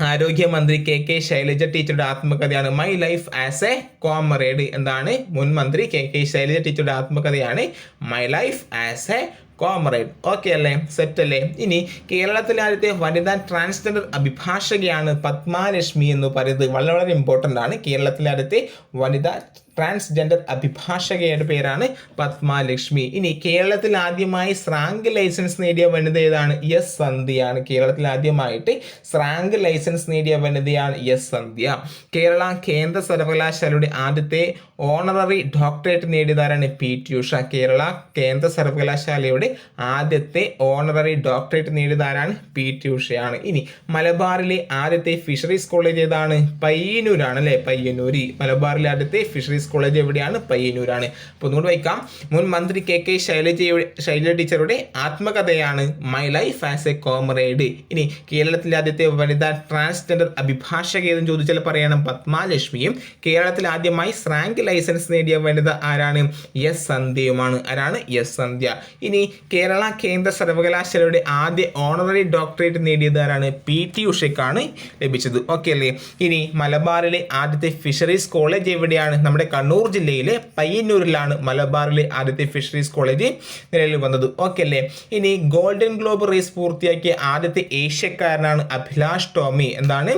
ആരോഗ്യമന്ത്രി കെ കെ ശൈലജ ടീച്ചറുടെ ആത്മകഥയാണ് my life as a comrade എന്താണ്? മുൻ മന്ത്രി കെ കെ ശൈലജ ടീച്ചറുടെ ആത്മകഥയാണ് my life as a comrade okay അല്ലേ? സെറ്റ് അല്ലേ? ഇനി കേരളത്തിലെ ആദ്യത്തെ വനിതാ ട്രാൻസ്ജെൻഡർ അഭിഭാഷകയാണ് പത്മാലക്ഷ്മി എന്ന് പറയുന്നത് വളരെ വളരെ ഇമ്പോർട്ടന്റ് ആണ്. കേരളത്തിലെ ആദ്യത്തെ വനിതാ ട്രാൻസ്ജെൻഡർ അഭിഭാഷകയുടെ പേരാണ് പത്മാലക്ഷ്മി. ഇനി കേരളത്തിൽ ആദ്യമായി സ്രാങ്ക് ലൈസൻസ് നേടിയ വനിത ഏതാണ്? എസ് സന്ധ്യയാണ്. കേരളത്തിൽ ആദ്യമായിട്ട് സ്രാങ്ക് ലൈസൻസ് നേടിയ വനിതയാണ് എസ് സന്ധ്യ. കേരള കേന്ദ്ര സർവകലാശാലയുടെ ആദ്യത്തെ ഓണററി ഡോക്ടറേറ്റ് നേടിയതാരാണ് പി ടി ഉഷ കേരള കേന്ദ്ര സർവകലാശാലയുടെ ആദ്യത്തെ ഓണററി ഡോക്ടറേറ്റ് നേടിയതാരാണ് പി ടി ഉഷയാണ് ഇനി മലബാറിലെ ആദ്യത്തെ ഫിഷറീസ് കോളേജ് ഏതാണ്? പയ്യന്നൂരാണ് അല്ലേ? പയ്യന്നൂരി. മലബാറിലെ ആദ്യത്തെ ഫിഷറീസ് കോളേജ് എവിടെയാണ്? പയ്യന്നൂരാണ്. അപ്പോൾ ഒന്നുകൂടി വയ്ക്കാം. മുൻ മന്ത്രി കെ കെ ശൈലജയുടെ ശൈലജ ടീച്ചറുടെ ആത്മകഥയാണ് my life as a comrade ഇനി കേരളത്തിലെ ആദ്യത്തെ വനിതാ ട്രാൻസ്ജെൻഡർ അഭിഭാഷക ഏതെന്ന് ചോദിച്ചാൽ പറയണം പത്മാലക്ഷ്മിയും. കേരളത്തിൽ ആദ്യമായി സ്രാങ്ക് ലൈസൻസ് നേടിയ വനിത ആരാണ്? എസ് സന്ധ്യയുമാണ്. ആരാണ്? എസ് സന്ധ്യ. ഇനി കേരള കേന്ദ്ര സർവകലാശാലയുടെ ആദ്യ ഓണററി ഡോക്ടറേറ്റ് നേടിയത് ആരാണ്? പി ടി ഉഷയ്ക്കാണ് ലഭിച്ചത്. ഓക്കെ അല്ലേ? ഇനി മലബാറിലെ ആദ്യത്തെ ഫിഷറീസ് കോളേജ് എവിടെയാണ്? നമ്മുടെ കണ്ണൂർ ജില്ലയിലെ പയ്യന്നൂരിലാണ് മലബാറിലെ ആദ്യത്തെ ഫിഷറീസ് കോളേജ് നിലവിൽ വന്നത്. ഓക്കെ അല്ലേ? ഇനി ഗോൾഡൻ ഗ്ലോബ് റേസ് പൂർത്തിയാക്കിയ ആദ്യത്തെ ഏഷ്യക്കാരനാണ് അഭിലാഷ് ടോമി. എന്താണ്?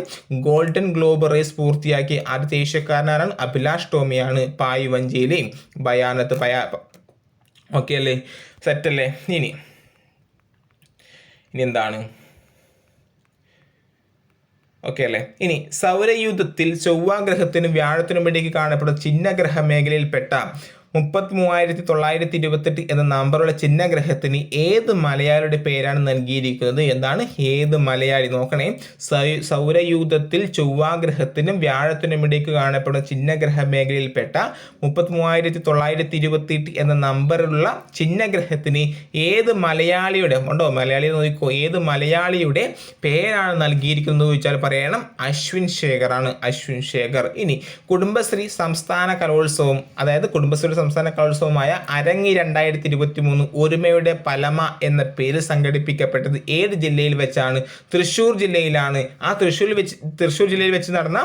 ഗോൾഡൻ ഗ്ലോബ് റേസ് പൂർത്തിയാക്കിയ ആദ്യത്തെ ഏഷ്യക്കാരനാണ് അഭിലാഷ് ടോമിയാണ് പായ് വഞ്ചിയിലെ ഭയാനത്ത് പയാ ഓക്കെ അല്ലേ? സെറ്റല്ലേ ഇനി ഇനി എന്താണ്? ഓക്കെ അല്ലേ? ഇനി സൗരയൂഥത്തിൽ ചൊവ്വാഗ്രഹത്തിനും വ്യാഴത്തിനും ഇടയ്ക്ക് കാണപ്പെടുന്ന ചിഹ്നഗ്രഹ മേഖലയിൽപ്പെട്ട മുപ്പത്തി മൂവായിരത്തി തൊള്ളായിരത്തി ഇരുപത്തെട്ട് എന്ന നമ്പറുള്ള ചിഹ്നഗ്രഹത്തിന് ഏത് മലയാളിയുടെ പേരാണ് നൽകിയിരിക്കുന്നത്? എന്താണ്? ഏത് മലയാളി? നോക്കണേ. സൗരയൂഥത്തിൽ ചൊവ്വാഗ്രഹത്തിനും വ്യാഴത്തിനും ഇടയ്ക്ക് കാണപ്പെടുന്ന ചിഹ്നഗ്രഹ മേഖലയിൽപ്പെട്ട മുപ്പത്തി മൂവായിരത്തി തൊള്ളായിരത്തി ഇരുപത്തെട്ട് എന്ന നമ്പറുള്ള ചിഹ്നഗ്രഹത്തിന് ഏത് മലയാളിയുടെ ഉണ്ടോ? മലയാളി നോക്കിക്കോ. ഏത് മലയാളിയുടെ പേരാണ് നൽകിയിരിക്കുന്നത് ചോദിച്ചാൽ പറയണം അശ്വിൻ ശേഖറാണ് അശ്വിൻ ശേഖർ. ഇനി കുടുംബശ്രീ സംസ്ഥാന കലോത്സവം അതായത് കുടുംബശ്രീ സംസ്ഥാന കലോത്സവമായ അരങ്ങി രണ്ടായിരത്തി ഇരുപത്തി മൂന്ന് ഒരുമയുടെ പലമ എന്ന പേര് സംഘടിപ്പിക്കപ്പെട്ടത് ഏത് ജില്ലയിൽ വെച്ചാണ്? തൃശ്ശൂർ ജില്ലയിലാണ്. ആ തൃശ്ശൂരിൽ വെച്ച് തൃശ്ശൂർ ജില്ലയിൽ വെച്ച് നടന്ന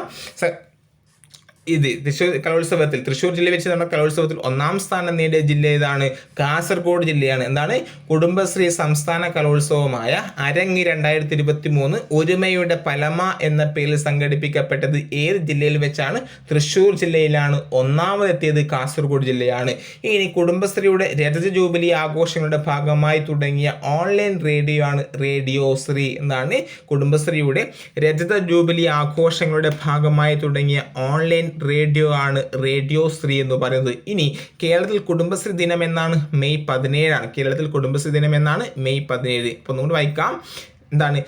ഇത് തൃശ്ശൂർ കലോത്സവത്തിൽ തൃശ്ശൂർ ജില്ലയിൽ വെച്ച് നടന്ന കലോത്സവത്തിൽ ഒന്നാം സ്ഥാനം നേടിയ ജില്ല ഏതാണ്? കാസർഗോഡ് ജില്ലയാണ്. എന്താണ്? കുടുംബശ്രീ സംസ്ഥാന കലോത്സവമായ അരങ്ങി രണ്ടായിരത്തി ഇരുപത്തി മൂന്ന് ഒരുമയുടെ പലമ എന്ന പേരിൽ സംഘടിപ്പിക്കപ്പെട്ടത് ഏത് ജില്ലയിൽ വെച്ചാണ്? തൃശ്ശൂർ ജില്ലയിലാണ്. ഒന്നാമതെത്തിയത് കാസർഗോഡ് ജില്ലയാണ്. ഇനി കുടുംബശ്രീയുടെ രജത ജൂബിലി ആഘോഷങ്ങളുടെ ഭാഗമായി തുടങ്ങിയ ഓൺലൈൻ റേഡിയോ ആണ് റേഡിയോ ശ്രീ. എന്നാണ് കുടുംബശ്രീയുടെ രജത ജൂബിലി ആഘോഷങ്ങളുടെ ഭാഗമായി തുടങ്ങിയ ഓൺലൈൻ റേഡിയോ ആണ് റേഡിയോ ശ്രീ എന്ന് പറയുന്നത്. ഇനി കേരളത്തിൽ കുടുംബശ്രീ ദിനം എന്നാണ് മെയ് പതിനേഴാണ്. കേരളത്തിൽ കുടുംബശ്രീ ദിനം എന്നാണ് മെയ് പതിനേഴ്. അപ്പോൾ ഒന്നുകൂടി വായിക്കാം. എന്താണ്?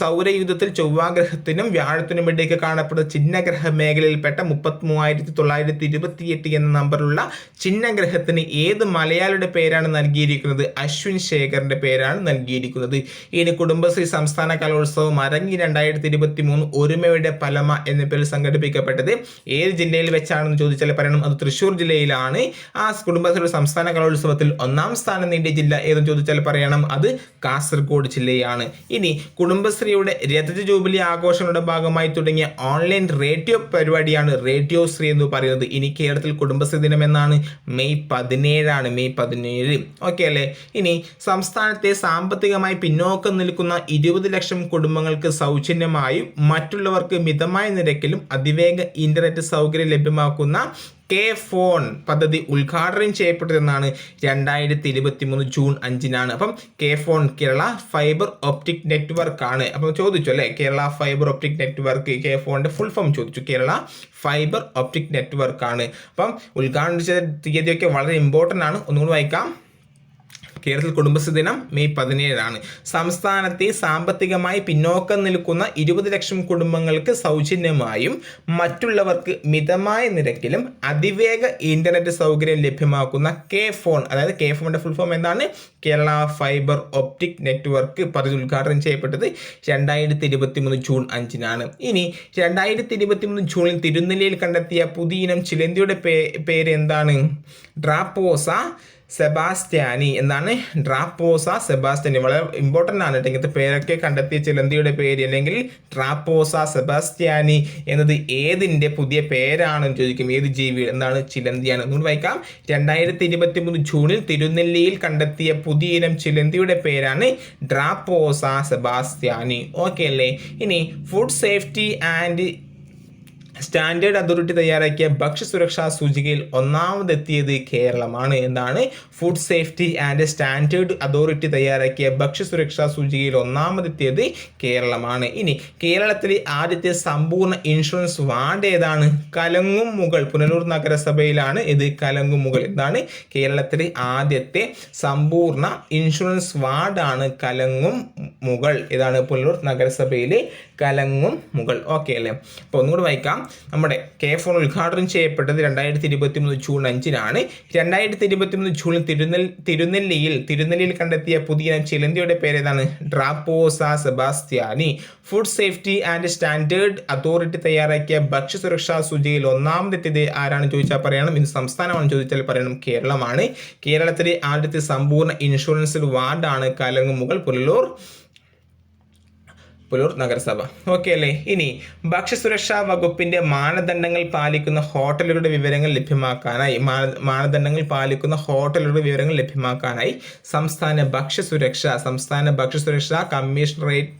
സൗരയുദ്ധത്തിൽ ചൊവ്വാഗ്രഹത്തിനും വ്യാഴത്തിനും ഇടയ്ക്ക് കാണപ്പെടുന്ന ചിഹ്നഗ്രഹ മേഖലയിൽപ്പെട്ട മുപ്പത്തി മൂവായിരത്തി തൊള്ളായിരത്തി ഇരുപത്തി എട്ട് എന്ന നമ്പറുള്ള ചിഹ്നഗ്രഹത്തിന് ഏത് മലയാളിയുടെ പേരാണ് നൽകിയിരിക്കുന്നത്? അശ്വിൻ ശേഖറിന്റെ പേരാണ് നൽകിയിരിക്കുന്നത്. ഇനി കുടുംബശ്രീ സംസ്ഥാന കലോത്സവം അരങ്ങി രണ്ടായിരത്തി ഇരുപത്തി മൂന്ന് ഒരുമയുടെ പലമ എന്ന പേരിൽ സംഘടിപ്പിക്കപ്പെട്ടത് ഏത് ജില്ലയിൽ വെച്ചാണെന്ന് ചോദിച്ചാൽ പറയണം. അത് തൃശൂർ ജില്ലയിലാണ്. ആ കുടുംബശ്രീയുടെ സംസ്ഥാന കലോത്സവത്തിൽ ഒന്നാം സ്ഥാനം നേടിയ ജില്ല ഏതെന്ന് ചോദിച്ചാൽ പറയണം. അത് കാസർഗോഡ് ജില്ലയാണ്. ഇനി കുടുംബശ്രീയുടെ രജത ജൂബിലി ആഘോഷങ്ങളുടെ ഭാഗമായി തുടങ്ങിയ ഓൺലൈൻ റേഡിയോ പരിപാടിയാണ് റേഡിയോ ശ്രീ എന്ന് പറയുന്നത്. ഇനി കേരളത്തിൽ കുടുംബശ്രീ ദിനം എന്നാണ്. മെയ് പതിനേഴാണ്. മെയ് പതിനേഴ്. ഓക്കെ അല്ലേ? ഇനി സംസ്ഥാനത്തെ സാമ്പത്തികമായി പിന്നോക്കം നിൽക്കുന്ന ഇരുപത് ലക്ഷം കുടുംബങ്ങൾക്ക് സൗജന്യമായും മറ്റുള്ളവർക്ക് മിതമായ നിരക്കിലും അതിവേഗ ഇന്റർനെറ്റ് സൗകര്യം ലഭ്യമാക്കുന്ന കെ ഫോൺ പദ്ധതി ഉദ്ഘാടനം ചെയ്യപ്പെട്ടതെന്നാണ് രണ്ടായിരത്തി ഇരുപത്തി മൂന്ന് ജൂൺ അഞ്ചിനാണ്. അപ്പം K phone Kerala fibre optic network ആണ് അപ്പം ചോദിച്ചു അല്ലേ? Kerala fibre optic network K ഫോണിന്റെ ഫുൾ ഫോം ചോദിച്ചു. കേരള ഫൈബർ ഒപ്റ്റിക് നെറ്റ്വർക്ക് ആണ് അപ്പം ഉദ്ഘാടനം ചെയ്ത തീയതിയൊക്കെ വളരെ ഇമ്പോർട്ടന്റ് ആണ്. ഒന്നുകൂടി വായിക്കാം. കേരളത്തിൽ കുടുംബശ്രീ ദിനം മെയ് പതിനേഴാണ്. സംസ്ഥാനത്തെ സാമ്പത്തികമായി പിന്നോക്കം നിൽക്കുന്ന ഇരുപത് ലക്ഷം കുടുംബങ്ങൾക്ക് സൗജന്യമായും മറ്റുള്ളവർക്ക് മിതമായ നിരക്കിലും അതിവേഗ ഇന്റർനെറ്റ് സൗകര്യം ലഭ്യമാക്കുന്ന കെ ഫോൺ അതായത് കെ ഫോണിന്റെ ഫുൾ ഫോം എന്താണ്? കേരള ഫൈബർ ഒപ്റ്റിക് നെറ്റ്വർക്ക് പദ്ധതി ഉദ്ഘാടനം ചെയ്യപ്പെട്ടത് രണ്ടായിരത്തി ഇരുപത്തി മൂന്ന് ജൂൺ അഞ്ചിനാണ്. ഇനി രണ്ടായിരത്തി ഇരുപത്തി മൂന്ന് ജൂണിൽ തിരുനെല്ലിയിൽ കണ്ടെത്തിയ പുതിയ ഇനം ചിലന്തിയുടെ പേ പേര് എന്താണ്? ഡ്രാപ്പോസ സെബാസ്റ്റ്യാനി എന്നാണ്. ഡ്രാപ്പോസ സെബാസ്റ്റ്യാനി. വളരെ ഇമ്പോർട്ടന്റ് ആണ് ഇങ്ങനത്തെ പേരൊക്കെ കണ്ടെത്തിയ ചിലന്തിയുടെ പേര്. അല്ലെങ്കിൽ ട്രാപ്പോസ സെബാസ്റ്റ്യാനി എന്നത് ഏതിന്റെ പുതിയ പേരാണെന്ന് ചോദിക്കും. ഏത് ജീവി എന്താണ് ചിലന്തിയാണ്? നമ്മൾ വായിക്കാം. രണ്ടായിരത്തി ഇരുപത്തി മൂന്ന് ജൂണിൽ തിരുനെല്ലിയിൽ കണ്ടെത്തിയ പുതിയ ഇനം ചിലന്തിയുടെ പേരാണ് ഡ്രാപ്പോസ സെബാസ്റ്റ്യാനി. ഓക്കെ അല്ലേ? ഇനി food safety and standard authority തയ്യാറാക്കിയ ഭക്ഷ്യസുരക്ഷാ സൂചികയിൽ ഒന്നാമതെത്തിയത് കേരളമാണ് എന്നാണ് food safety and standard authority തയ്യാറാക്കിയ ഭക്ഷ്യസുരക്ഷാ സൂചികയിൽ ഒന്നാമതെത്തിയത് കേരളമാണ്. ഇനി കേരളത്തിലെ ആദ്യത്തെ സമ്പൂർണ ഇൻഷുറൻസ് വാർഡ് ഏതാണ്? കലങ്ങും മുകൾ പുനലൂർ നഗരസഭയിലാണ് ഇത് കലങ്ങും മുകൾ എന്താണ് കേരളത്തിലെ ആദ്യത്തെ സമ്പൂർണ ഇൻഷുറൻസ് വാർഡാണ് കലങ്ങും മുകൾ. ഇതാണ് പുനലൂർ നഗരസഭയിലെ കലങ്ങും മുകൾ. ഓക്കെ അല്ലേ? അപ്പോൾ ഒന്നുകൂടി വായിക്കാം. നമ്മുടെ കെ ഫോൺ ഉദ്ഘാടനം ചെയ്യപ്പെട്ടത് രണ്ടായിരത്തി ഇരുപത്തി മൂന്ന് ജൂൺ അഞ്ചിനാണ്. രണ്ടായിരത്തി ഇരുപത്തി മൂന്ന് ജൂണിൽ തിരുനെൽ തിരുനെല്ലിയിൽ തിരുനെല്ലിയിൽ കണ്ടെത്തിയ പുതിയ ചിലന്തിയുടെ പേരേതാണ് ഡ്രാപ്പോസ sebastiani. Food safety and standard authority തയ്യാറാക്കിയ ഭക്ഷ്യസുരക്ഷാ സൂചികയിൽ ഒന്നാമതെത്തിയത് ആരാണ് ചോദിച്ചാൽ പറയണം. ഇന്ന് സംസ്ഥാനമാണ് ചോദിച്ചാൽ പറയണം. കേരളമാണ്. കേരളത്തിലെ ആദ്യത്തെ സമ്പൂർണ ഇൻഷുറൻസ് വാർഡാണ് കലങ്ങുമുകൾ പുനലൂർ. പുലൂർ നഗരസഭ. ഓക്കെ അല്ലേ? ഇനി ഭക്ഷ്യസുരക്ഷാ വകുപ്പിന്റെ മാനദണ്ഡങ്ങൾ പാലിക്കുന്ന ഹോട്ടലുകളുടെ വിവരങ്ങൾ ലഭ്യമാക്കാനായി മാനദണ്ഡങ്ങൾ പാലിക്കുന്ന ഹോട്ടലുകളുടെ വിവരങ്ങൾ ലഭ്യമാക്കാനായി സംസ്ഥാന ഭക്ഷ്യസുരക്ഷ സംസ്ഥാന ഭക്ഷ്യസുരക്ഷാ കമ്മീഷണറേറ്റ്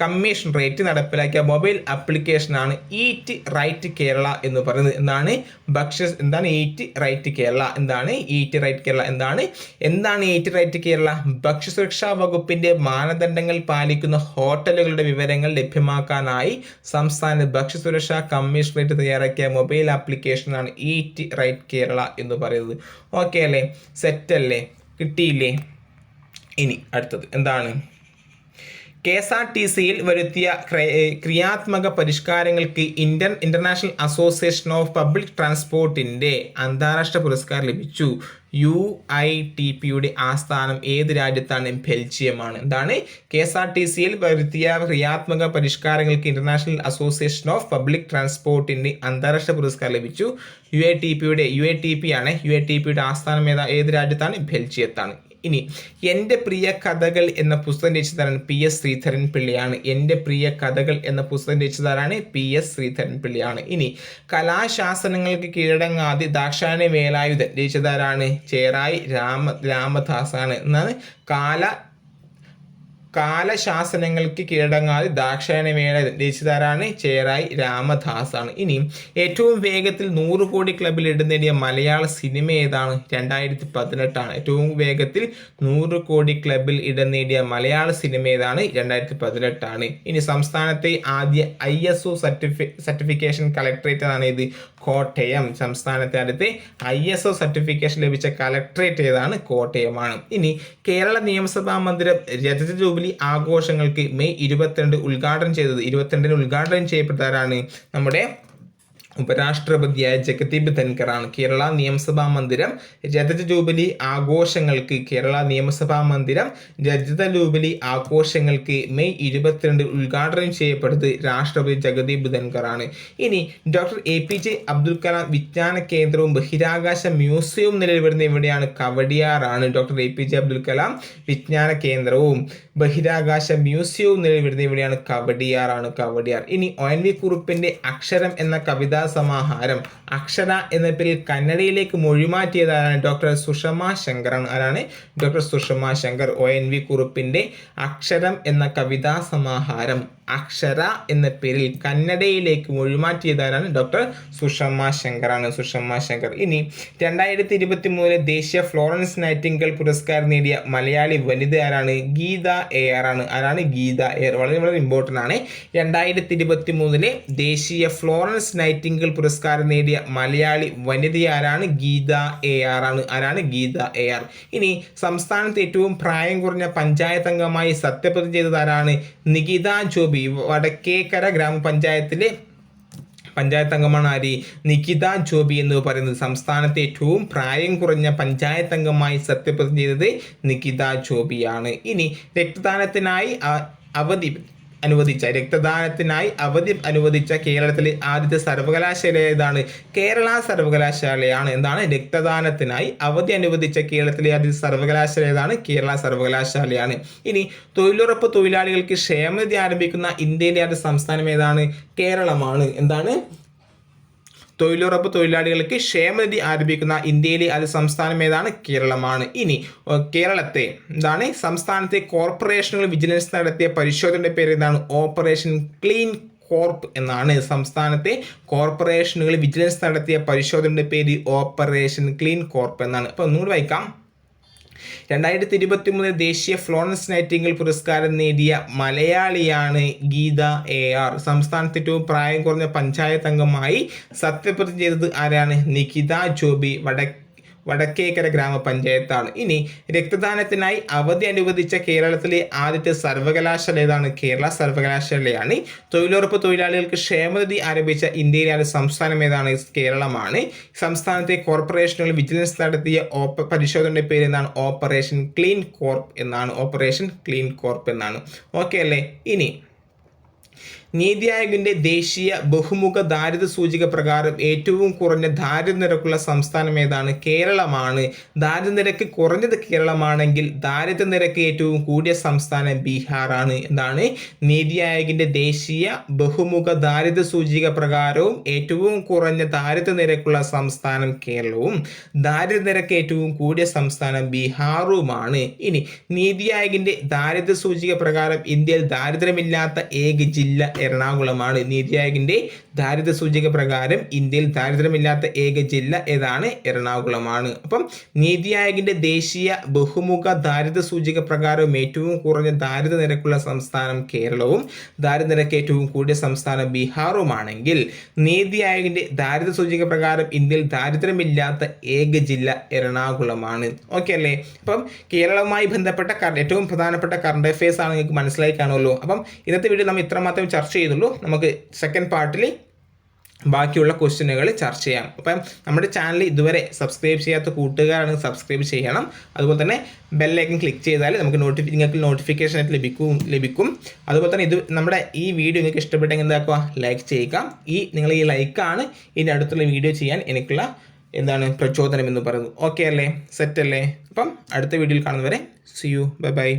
കമ്മീഷണറേറ്റ് നടപ്പിലാക്കിയ മൊബൈൽ ആപ്ലിക്കേഷനാണ് ഈറ്റ് റൈറ്റ് കേരള എന്ന് പറയുന്നത്. എന്താണ്? ഭക്ഷ്യ എന്താണ് ഈറ്റ് റൈറ്റ് കേരള എന്താണ് ഈറ്റ് റൈറ്റ് കേരള എന്താണ്? എന്താണ് ഈറ്റ് റൈറ്റ് കേരള ഭക്ഷ്യസുരക്ഷാ വകുപ്പിന്റെ മാനദണ്ഡങ്ങൾ പാലിക്കുന്ന ഹോട്ടലുകളുടെ വിവരങ്ങൾ ലഭ്യമാക്കാനായി സംസ്ഥാന ഭക്ഷ്യസുരക്ഷാ കമ്മീഷണറേറ്റ് തയ്യാറാക്കിയ മൊബൈൽ ആപ്ലിക്കേഷനാണ് ഈറ്റ് റൈറ്റ് കേരള എന്ന് പറയുന്നത്. ഓക്കെ അല്ലേ? സെറ്റ് അല്ലേ? കിട്ടിയില്ലേ? ഇനി അടുത്തത്. എന്താണ്? കെ എസ് ആർ ടി സിയിൽ വരുത്തിയ ക്രിയാത്മക പരിഷ്കാരങ്ങൾക്ക് Indian international association of public ട്രാൻസ്പോർട്ടിന്റെ അന്താരാഷ്ട്ര പുരസ്കാരം ലഭിച്ചു. യു ഐ ടി പിയുടെ ആസ്ഥാനം ഏത് രാജ്യത്താണ്? ബെൽജിയമാണ്. എന്താണ് കെ എസ് ആർ ടി സിയിൽ വരുത്തിയ ക്രിയാത്മക പരിഷ്കാരങ്ങൾക്ക് ഇന്റർനാഷണൽ അസോസിയേഷൻ ഓഫ് പബ്ലിക് ട്രാൻസ്പോർട്ടിന്റെ അന്താരാഷ്ട്ര പുരസ്കാരം ലഭിച്ചു. യു എ ടി പിയുടെ യു എ ടി പി ആണ്. യു എ ടി പിയുടെ ആസ്ഥാനം ഏതാ? ഏത് രാജ്യത്താണ്? ബെൽജിയത്താണ്. ഇനി എന്റെ പ്രിയ കഥകൾ എന്ന പുസ്തകം രചിച്ചതാരാണ് പി. എസ്. ശ്രീധരൻ പിള്ളിയാണ്. എന്റെ പ്രിയ കഥകൾ എന്ന പുസ്തകം രചിച്ചതാരാണ് പി. എസ്. ശ്രീധരൻ പിള്ളിയാണ്. ഇനി കലാശാസനങ്ങൾക്ക് കീഴടങ്ങാതെ ദാക്ഷായണി വേലായുധൻ രചിച്ചതാരാണ്? ചേറായി രാമ രാമദാസാണ്. എന്നാണ് കാല കാലശാസനങ്ങൾക്ക് കീഴടങ്ങാതെ ദാക്ഷായണി വേല രചിതാരാണ് ചേറായി രാമദാസാണ്. ഇനി ഏറ്റവും വേഗത്തിൽ നൂറ് കോടി ക്ലബിൽ ഇടം നേടിയ മലയാള സിനിമ ഏതാണ്? രണ്ടായിരത്തി പതിനെട്ടാണ് ഏറ്റവും വേഗത്തിൽ നൂറ് കോടി ക്ലബിൽ ഇടം നേടിയ മലയാള സിനിമ ഏതാണ്? രണ്ടായിരത്തി പതിനെട്ടാണ് ഇനി സംസ്ഥാനത്തെ ആദ്യ ഐ എസ് ഒ സർട്ടിഫി സർട്ടിഫിക്കേഷൻ കളക്ടറേറ്റ് ആണ് ഇത്. കോട്ടയം. സംസ്ഥാനത്തെ അടുത്ത് ഐ എസ് ഒ സർട്ടിഫിക്കേഷൻ ലഭിച്ച കളക്ടറേറ്റ് ഏതാണ്? കോട്ടയമാണ്. ഇനി കേരള നിയമസഭാ മന്ദിരം രജത ജൂബിലി ആഘോഷങ്ങൾക്ക് മെയ് ഇരുപത്തിരണ്ട് ഉദ്ഘാടനം ചെയ്തത്. ഇരുപത്തിരണ്ടിന് ഉദ്ഘാടനം ചെയ്യപ്പെട്ടതാരാണ് നമ്മുടെ ഉപരാഷ്ട്രപതിയായ ജഗദീപ് ധൻഖറാണ് കേരള നിയമസഭാ മന്ദിരം. രജത ജൂബിലി ആഘോഷങ്ങൾക്ക് കേരള നിയമസഭാ മന്ദിരം. രജത ജൂബിലി ആഘോഷങ്ങൾക്ക് മെയ് ഇരുപത്തിരണ്ട് ഉദ്ഘാടനം ചെയ്യപ്പെട്ടത് രാഷ്ട്രപതി ജഗദീപ് ധൻഖറാണ്. ഇനി doctor A P J Abdul Kalam വിജ്ഞാന കേന്ദ്രവും ബഹിരാകാശ മ്യൂസിയവും നിലവിൽ വരുന്ന എവിടെയാണ്? കവടിയാറാണ് doctor A P J Abdul Kalam വിജ്ഞാന കേന്ദ്രവും ബഹിരാകാശ മ്യൂസിയവും നിലവിൽ വരുന്ന എവിടെയാണ്? കവടിയാറാണ് കവടിയാർ. ഇനി ഒ എൻ വി കുറുപ്പിന്റെ അക്ഷരം എന്ന കവിതാ സമാഹാരം. അക്ഷര എന്ന പേരിൽ കന്നഡയിലേക്ക് മൊഴിമാറ്റിയത് ആരാണ് ഡോക്ടർ സുഷമ ശങ്കറാണ് ആരാണ്? Doctor Sushama Shankar O N V കുറുപ്പിന്റെ അക്ഷരം എന്ന കവിതാ സമാഹാരം. അക്ഷര എന്ന പേരിൽ കന്നഡയിലേക്ക് മൊഴിമാറ്റിയതാരാണ്? ഡോക്ടർ സുഷമ ശങ്കറാണ്. സുഷമ ശങ്കർ. ഇനി രണ്ടായിരത്തി ഇരുപത്തി മൂന്നിലെ ദേശീയ ഫ്ലോറൻസ് നൈറ്റിംഗൽ പുരസ്കാരം നേടിയ മലയാളി വനിത ആരാണ്? ഗീത എയർ ആണ്. ആരാണ് ഗീത എയർ വളരെ വളരെ ഇമ്പോർട്ടന്റ് ആണ്. രണ്ടായിരത്തി ഇരുപത്തി മൂന്നിലെ ദേശീയ ഫ്ലോറൻസ് നൈറ്റിംഗൽ പുരസ്കാരം നേടിയ മലയാളി വനിത ആരാണ്? ഗീത എ ആർ ആണ്. ആരാണ് ഗീത എ ആർ? ഇനി സംസ്ഥാനത്ത് ഏറ്റവും പ്രായം കുറഞ്ഞ പഞ്ചായത്ത് അംഗമായി സത്യപ്രതിജ്ഞ ചെയ്തത് ആരാണ്? നികിത ജോബി. വടക്കേക്കര ഗ്രാമപഞ്ചായത്തിലെ പഞ്ചായത്ത് അംഗമാണ് ആര്? നികിത ജോബി എന്ന് പറയുന്നത്. സംസ്ഥാനത്തെ ഏറ്റവും പ്രായം കുറഞ്ഞ പഞ്ചായത്ത് അംഗമായി സത്യപ്രതിജ്ഞ ചെയ്തത് നികിത ജോബിയാണ്. ഇനി രക്തദാനത്തിനായി അവധി അനുവദിച്ച രക്തദാനത്തിനായി അവധി അനുവദിച്ച കേരളത്തിലെ ആദ്യത്തെ സർവകലാശാല ഏതാണ്? കേരള സർവകലാശാലയാണ്. എന്താണ്? രക്തദാനത്തിനായി അവധി അനുവദിച്ച കേരളത്തിലെ ആദ്യത്തെ സർവകലാശാല ഏതാണ്? കേരള സർവകലാശാലയാണ്. ഇനി തൊഴിലുറപ്പ് തൊഴിലാളികൾക്ക് ക്ഷേമനിധി ആരംഭിക്കുന്ന ഇന്ത്യയിലെ ആദ്യ സംസ്ഥാനം ഏതാണ്? കേരളമാണ്. എന്താണ്? തൊഴിലുറപ്പ് തൊഴിലാളികൾക്ക് ക്ഷേമനിധി ആരംഭിക്കുന്ന ഇന്ത്യയിലെ അത് സംസ്ഥാനം ഏതാണ്? കേരളമാണ്. ഇനി കേരളത്തെ എന്താണ്? സംസ്ഥാനത്തെ കോർപ്പറേഷനുകൾ വിജിലൻസ് നടത്തിയ പരിശോധനയുടെ പേര് എന്താണ്? ഓപ്പറേഷൻ ക്ലീൻ കോർപ്പ് എന്നാണ്. സംസ്ഥാനത്തെ കോർപ്പറേഷനുകൾ വിജിലൻസ് നടത്തിയ പരിശോധനയുടെ പേര് ഓപ്പറേഷൻ ക്ലീൻ കോർപ്പ് എന്നാണ്. അപ്പോൾ ഒന്നുകൂടി വായിക്കാം. രണ്ടായിരത്തി ഇരുപത്തി മൂന്ന് ദേശീയ ഫ്ലോറൻസ് നൈറ്റിംഗിൽ പുരസ്കാരം നേടിയ മലയാളിയാണ് ഗീത എ ആർ. സംസ്ഥാനത്ത് ഏറ്റവും പ്രായം കുറഞ്ഞ പഞ്ചായത്ത് അംഗമായി സത്യപ്രതിജ്ഞ ചെയ്തത് ആരാണ്? നികിത ജോബി വട വടക്കേക്കര ഗ്രാമപഞ്ചായത്താണ്. ഇനി രക്തദാനത്തിനായി അവധി അനുവദിച്ച കേരളത്തിലെ ആദ്യത്തെ സർവകലാശാല ഏതാണ്? കേരള സർവകലാശാലയാണ്. തൊഴിലുറപ്പ് തൊഴിലാളികൾക്ക് ക്ഷേമനിധി ആരംഭിച്ച ഇന്ത്യയിലെ ആദ്യ സംസ്ഥാനം ഏതാണ്? കേരളമാണ്. സംസ്ഥാനത്തെ കോർപ്പറേഷനുകൾ വിജിലൻസ് നടത്തിയ ഓപ്പ പരിശോധനയുടെ പേര് എന്താണ്? ഓപ്പറേഷൻ ക്ലീൻ കോർപ്പ് എന്നാണ്. ഓപ്പറേഷൻ ക്ലീൻ കോർപ്പ് എന്നാണ്. ഓക്കെ അല്ലേ? ഇനി നീതി ആയോഗിന്റെ ദേശീയ ബഹുമുഖ ദാരിദ്ര്യ സൂചിക പ്രകാരം ഏറ്റവും കുറഞ്ഞ ദാരിദ്ര്യ നിരക്കുള്ള സംസ്ഥാനം ഏതാണ്? കേരളമാണ്. ദാരിദ്ര്യ നിരക്ക് കുറഞ്ഞത് കേരളമാണെങ്കിൽ ദാരിദ്ര്യ നിരക്ക് ഏറ്റവും കൂടിയ സംസ്ഥാനം ബീഹാറാണ്. എന്താണ്? നീതി ആയോഗിന്റെ ദേശീയ ബഹുമുഖ ദാരിദ്ര്യ സൂചിക പ്രകാരവും ഏറ്റവും കുറഞ്ഞ ദാരിദ്ര്യ നിരക്കുള്ള സംസ്ഥാനം കേരളവും. ദാരിദ്ര്യ നിരക്ക് ഏറ്റവും കൂടിയ സംസ്ഥാനം ബീഹാറുമാണ്. ഇനി നീതി ആയോഗിന്റെ ദാരിദ്ര്യ സൂചിക പ്രകാരം ഇന്ത്യയിൽ ദാരിദ്ര്യമില്ലാത്ത ഏക ജില്ല എറണാകുളമാണ്. നീതി ആയോഗിന്റെ ദാരിദ്ര്യ സൂചിക പ്രകാരം ഇന്ത്യയിൽ ദാരിദ്ര്യമില്ലാത്ത ഏക ജില്ല ഏതാണ്? എറണാകുളമാണ്. അപ്പം നീതി ആയോഗിന്റെ ദേശീയ ബഹുമുഖ ദാരിദ്ര്യ സൂചിക പ്രകാരം ഏറ്റവും കുറഞ്ഞ ദാരിദ്ര്യ നിരക്കുള്ള സംസ്ഥാനം കേരളവും ദാരിദ്ര്യ നിരക്ക് ഏറ്റവും കൂടിയ സംസ്ഥാനം ബീഹാറുമാണെങ്കിൽ നീതി ആയോഗിന്റെ ദാരിദ്ര്യ സൂചിക പ്രകാരം ഇന്ത്യയിൽ ദാരിദ്ര്യമില്ലാത്ത ഏക ജില്ല എറണാകുളമാണ്. ഓക്കെ അല്ലേ? അപ്പം കേരളവുമായി ബന്ധപ്പെട്ട ഏറ്റവും പ്രധാനപ്പെട്ട കറണ്ട് അഫയേഴ്സ് ആണ് നിങ്ങൾക്ക് മനസ്സിലായി കാണുമല്ലോ. അപ്പം ഇന്നത്തെ വീഡിയോ നമ്മൾ ഇത്രമാത്രം ചർച്ച ചെയ്യുന്നുള്ളൂ. നമുക്ക് സെക്കൻഡ് പാർട്ടിൽ ബാക്കിയുള്ള ക്വസ്റ്റ്യനുകൾ ചർച്ച ചെയ്യാം. അപ്പം നമ്മുടെ ചാനൽ ഇതുവരെ സബ്സ്ക്രൈബ് ചെയ്യാത്ത കൂട്ടുകാരാണെങ്കിൽ സബ്സ്ക്രൈബ് ചെയ്യണം. അതുപോലെ തന്നെ ബെല്ലൈക്കൻ ക്ലിക്ക് ചെയ്താൽ നമുക്ക് നോട്ടിഫി നിങ്ങൾക്ക് നോട്ടിഫിക്കേഷൻ ആയിട്ട് ലഭിക്കും ലഭിക്കും. അതുപോലെ തന്നെ ഇത് നമ്മുടെ ഈ വീഡിയോ നിങ്ങൾക്ക് ഇഷ്ടപ്പെട്ടെങ്കിൽ എന്താക്കുക? ലൈക്ക് ചെയ്യുക. ഈ നിങ്ങൾ ഈ ലൈക്കാണ് ഇനി അടുത്തുള്ള വീഡിയോ ചെയ്യാൻ എനിക്കുള്ള എന്താണ് പ്രചോദനം എന്ന് പറയുന്നത്. ഓക്കെ അല്ലേ? സെറ്റ് അല്ലേ? അപ്പം അടുത്ത വീഡിയോയിൽ കാണുന്നവരെ സി യു ബൈ ബൈ